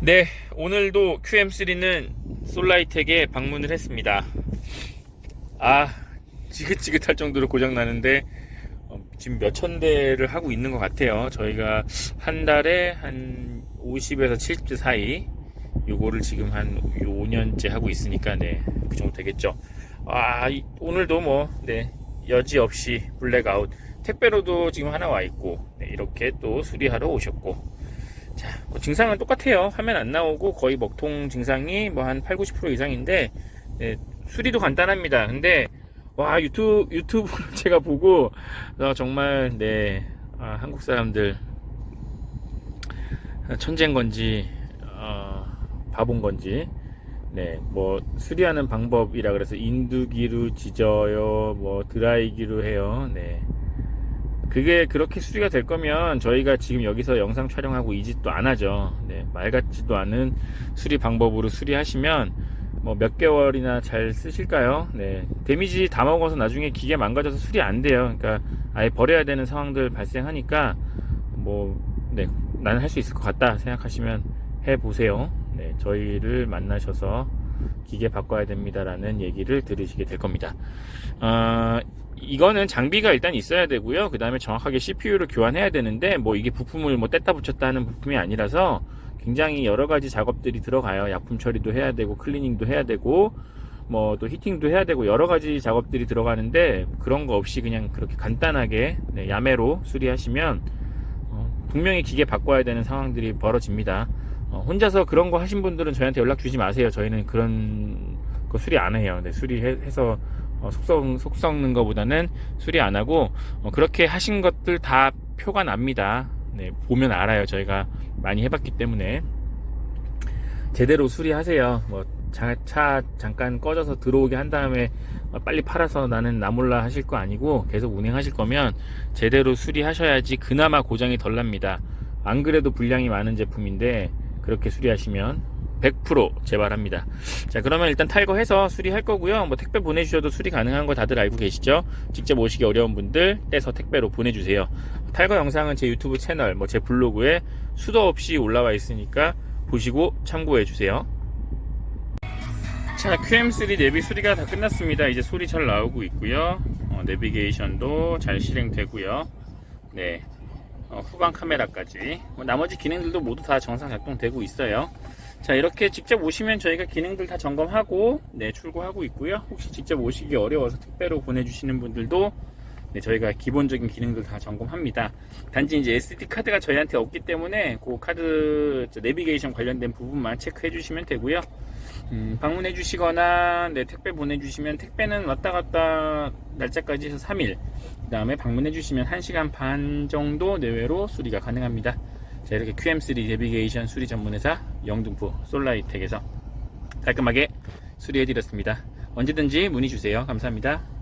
네, 오늘도 QM3는 솔라이텍에 방문을 했습니다. 아, 지긋지긋할 정도로 고장나는데, 어, 지금 몇천 대를 하고 있는 것 같아요. 저희가 한 달에 한 50에서 70대 사이, 요거를 지금 한 5년째 하고 있으니까, 네, 그 정도 되겠죠. 아, 이- 오늘도 뭐, 네, 여지 없이 블랙아웃. 택배로도 지금 하나 와 있고, 네, 이렇게 또 수리하러 오셨고, 자, 뭐 증상은 똑같아요. 화면 안 나오고 거의 먹통 증상이 뭐 한 8, 90% 이상인데 네, 수리도 간단합니다. 근데 와 유튜브 유튜브를 제가 보고 어, 정말 네 아, 한국 사람들 천재인 건지 어, 바본 건지 네 뭐 수리하는 방법이라 그래서 인두기로 지져요 뭐 드라이기로 해요 네 그게 그렇게 수리가 될 거면 저희가 지금 여기서 영상 촬영하고 이 짓도 안 하죠. 네, 말 같지도 않은 수리 방법으로 수리하시면 뭐 몇 개월이나 잘 쓰실까요? 네, 데미지 다 먹어서 나중에 기계 망가져서 수리 안 돼요. 그러니까 아예 버려야 되는 상황들 발생하니까 뭐, 네, 나는 할 수 있을 것 같다 생각하시면 해 보세요. 네, 저희를 만나셔서 기계 바꿔야 됩니다라는 얘기를 들으시게 될 겁니다. 어, 이거는 장비가 일단 있어야 되고요. 그 다음에 정확하게 CPU를 교환해야 되는데, 뭐 이게 부품을 뭐 뗐다 붙였다 하는 부품이 아니라서 굉장히 여러 가지 작업들이 들어가요. 약품 처리도 해야 되고, 클리닝도 해야 되고, 뭐 또 히팅도 해야 되고, 여러 가지 작업들이 들어가는데, 그런 거 없이 그냥 그렇게 간단하게, 네, 야매로 수리하시면, 어, 분명히 기계 바꿔야 되는 상황들이 벌어집니다. 어, 혼자서 그런 거 하신 분들은 저희한테 연락 주지 마세요. 저희는 그런 거 수리 안 해요. 네, 수리해서 어, 속, 썩, 속 썩는 것보다는 수리 안 하고 어, 그렇게 하신 것들 다 표가 납니다. 네, 보면 알아요. 저희가 많이 해봤기 때문에 제대로 수리하세요. 뭐 차, 차 잠깐 꺼져서 들어오게 한 다음에 어, 빨리 팔아서 나는 나몰라 하실 거 아니고 계속 운행하실 거면 제대로 수리하셔야지 그나마 고장이 덜 납니다. 안 그래도 불량이 많은 제품인데 그렇게 수리하시면 100% 재발합니다. 자, 그러면 일단 탈거해서 수리할 거고요. 뭐 택배 보내주셔도 수리 가능한 거 다들 알고 계시죠? 직접 오시기 어려운 분들 떼서 택배로 보내주세요. 탈거 영상은 제 유튜브 채널, 뭐 제 블로그에 수도 없이 올라와 있으니까 보시고 참고해 주세요. 자, QM3 내비 수리가 다 끝났습니다. 이제 소리 잘 나오고 있고요. 어, 내비게이션도 잘 실행되고요. 네. 어, 후방 카메라까지 뭐 나머지 기능들도 모두 다 정상 작동되고 있어요. 자 이렇게 직접 오시면 저희가 기능들 다 점검하고 네 출고하고 있고요. 혹시 직접 오시기 어려워서 택배로 보내주시는 분들도 네, 저희가 기본적인 기능들 다 점검합니다. 단지 이제 SD 카드가 저희한테 없기 때문에 그 카드 저 내비게이션 관련된 부분만 체크해 주시면 되고요. 음, 방문해 주시거나 네, 택배 보내 주시면 택배는 왔다 갔다 날짜까지 해서 3일 그 다음에 방문해 주시면 1시간 반 정도 내외로 수리가 가능합니다 자 이렇게 QM3 내비게이션 수리 전문 회사 영등포 솔라이텍에서 깔끔하게 수리해 드렸습니다. 언제든지 문의 주세요. 감사합니다